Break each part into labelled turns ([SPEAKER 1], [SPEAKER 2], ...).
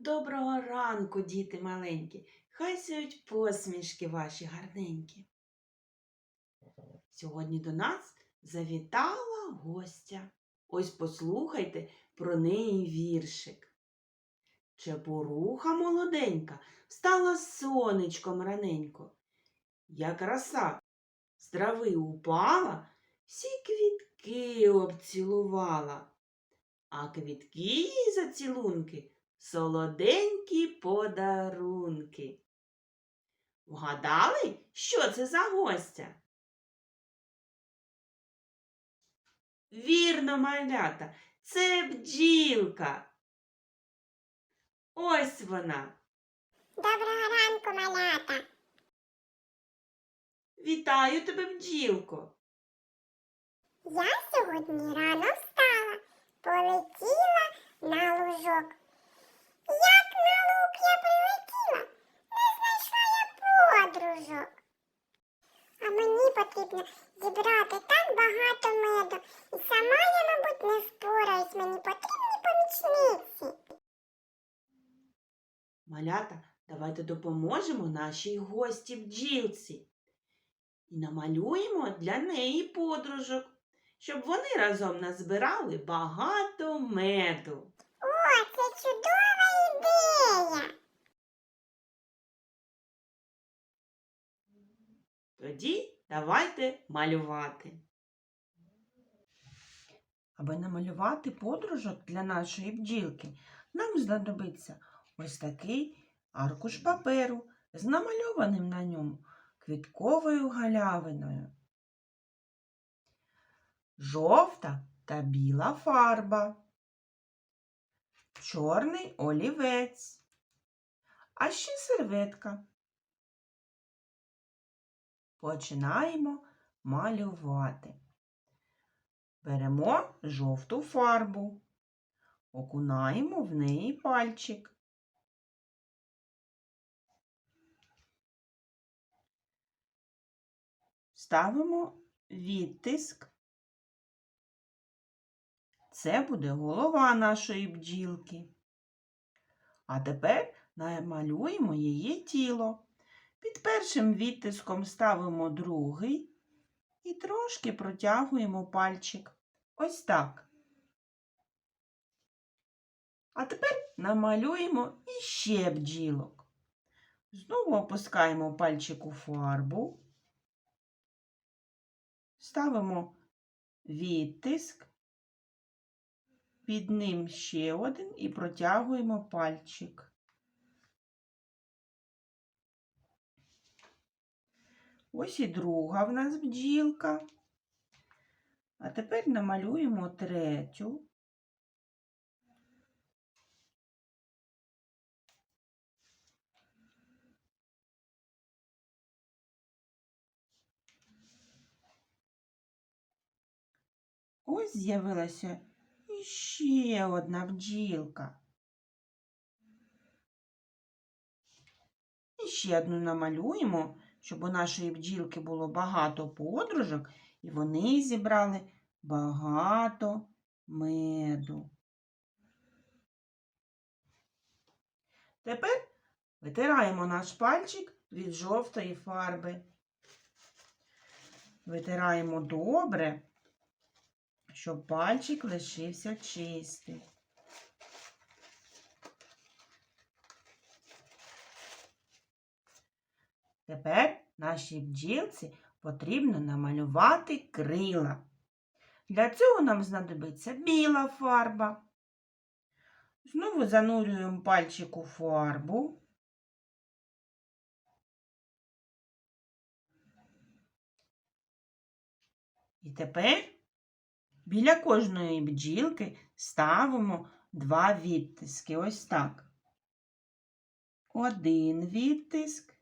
[SPEAKER 1] Доброго ранку, діти маленькі, хай сяють посмішки ваші гарненькі. Сьогодні до нас завітала гостя. Ось послухайте про неї віршик. Чепуруха молоденька встала сонечком раненько. Як роса з трави упала, всі квітки обцілувала, а квітки їй за цілунки солоденькі подарунки. Вгадали, що це за гостя? Вірно, малята, це бджілка. Ось вона.
[SPEAKER 2] Доброго ранку, малята.
[SPEAKER 1] Вітаю тебе, бджілко.
[SPEAKER 2] Я сьогодні рано встала, полетіла на лужок. Як на лук я прилетіла, не знайшла я подружок. А мені потрібно зібрати так багато меду. І сама я, мабуть, не впораюсь, мені потрібні помічниці.
[SPEAKER 1] Малята, давайте допоможемо нашій гості бджілці. І намалюємо для неї подружок, щоб вони разом назбирали багато меду.
[SPEAKER 2] О, це чудова ідея.
[SPEAKER 1] Тоді давайте малювати. Аби намалювати подружок для нашої бджілки, нам знадобиться ось такий аркуш паперу з намальованим на ньому квітковою галявиною. Жовта та біла фарба, чорний олівець, а ще серветка. Починаємо малювати. Беремо жовту фарбу, окунаємо в неї пальчик. Ставимо відтиск. Це буде голова нашої бджілки. А тепер намалюємо її тіло. Під першим відтиском ставимо другий і трошки протягуємо пальчик. Ось так. А тепер намалюємо іще бджілок. Знову опускаємо пальчик у фарбу, ставимо відтиск, під ним ще один і протягуємо пальчик. Ось і друга в нас бджілка. А тепер намалюємо третю. Ось з'явилася іще одна бджілка. І ще одну намалюємо, щоб у нашої бджілки було багато подружок, і вони зібрали багато меду. Тепер витираємо наш пальчик від жовтої фарби. Витираємо добре, щоб пальчик лишився чистий. Тепер нашій бджілці потрібно намалювати крила. Для цього нам знадобиться біла фарба. Знову занурюємо пальчик у фарбу. І тепер біля кожної бджілки ставимо два відтиски. Ось так. Один відтиск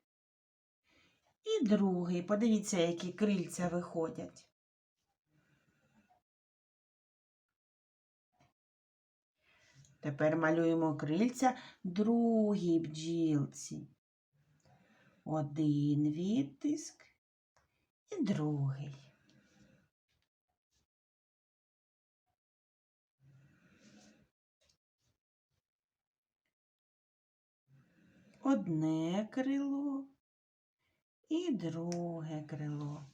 [SPEAKER 1] і другий. Подивіться, які крильця виходять. Тепер малюємо крильця другій бджілці. Один відтиск і другий. одне крило і друге крило.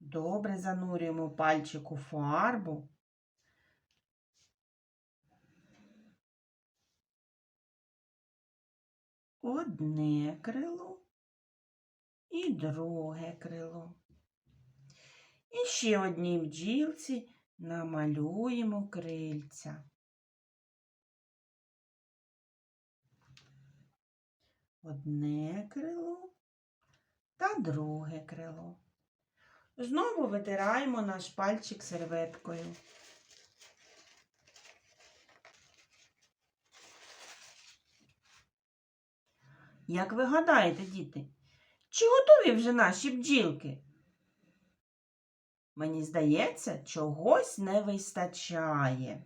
[SPEAKER 1] Добре занурюємо пальчик у фарбу. Одне крило і друге крило. І ще одній бджілці намалюємо крильця. Одне крило та друге крило. Знову витираємо наш пальчик серветкою. Як ви гадаєте, діти, чи готові вже наші бджілки? Мені здається, чогось не вистачає.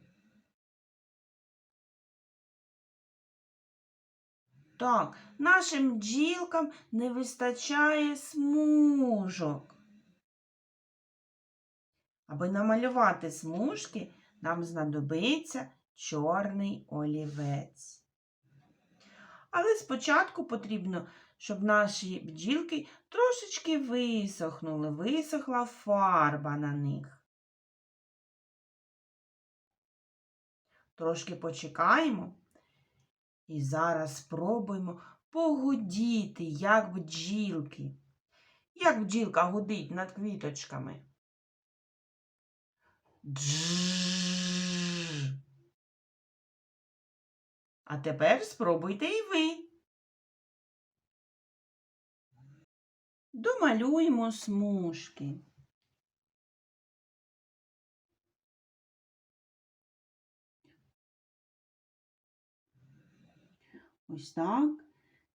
[SPEAKER 1] Так, нашим бджілкам не вистачає смужок. Аби намалювати смужки, нам знадобиться чорний олівець. Але спочатку потрібно, щоб наші бджілки трошечки висохнули, висохла фарба на них. Трошки почекаємо і зараз спробуємо погудіти, як бджілки. Як бджілка гудить над квіточками. Дж. А тепер спробуйте і ви. Домалюємо смужки. Ось так,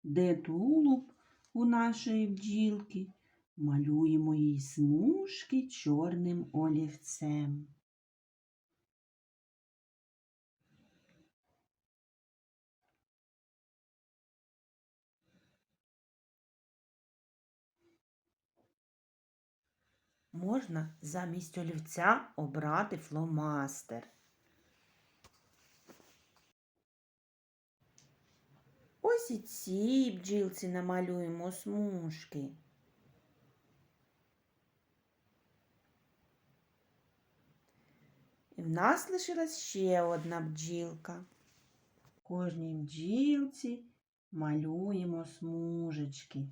[SPEAKER 1] де тулуб у нашої бджілки, малюємо їй смужки чорним олівцем. Можна замість олівця обрати фломастер. Ось і цій бджілці намалюємо смужки. І в нас лишилась ще одна бджілка. Кожній бджілці малюємо смужечки.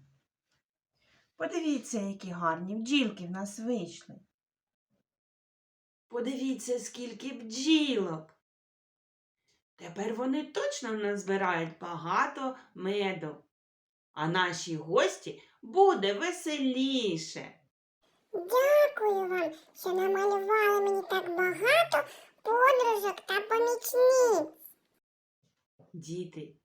[SPEAKER 1] Подивіться, які гарні бджілки в нас вийшли. Подивіться, скільки бджілок. Тепер вони точно назбирають багато меду, а нашій гості буде веселіше.
[SPEAKER 2] Дякую вам, що намалювали мені так багато подружок та помічниць.
[SPEAKER 1] Діти,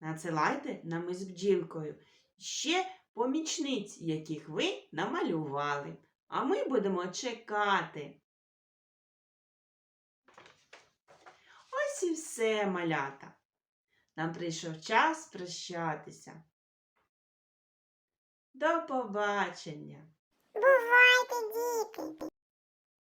[SPEAKER 1] надсилайте нам із бджілкою ще помічниць, яких ви намалювали, а ми будемо чекати. Ось і все, малята. Нам прийшов час прощатися. До побачення!
[SPEAKER 2] Бувайте, діти!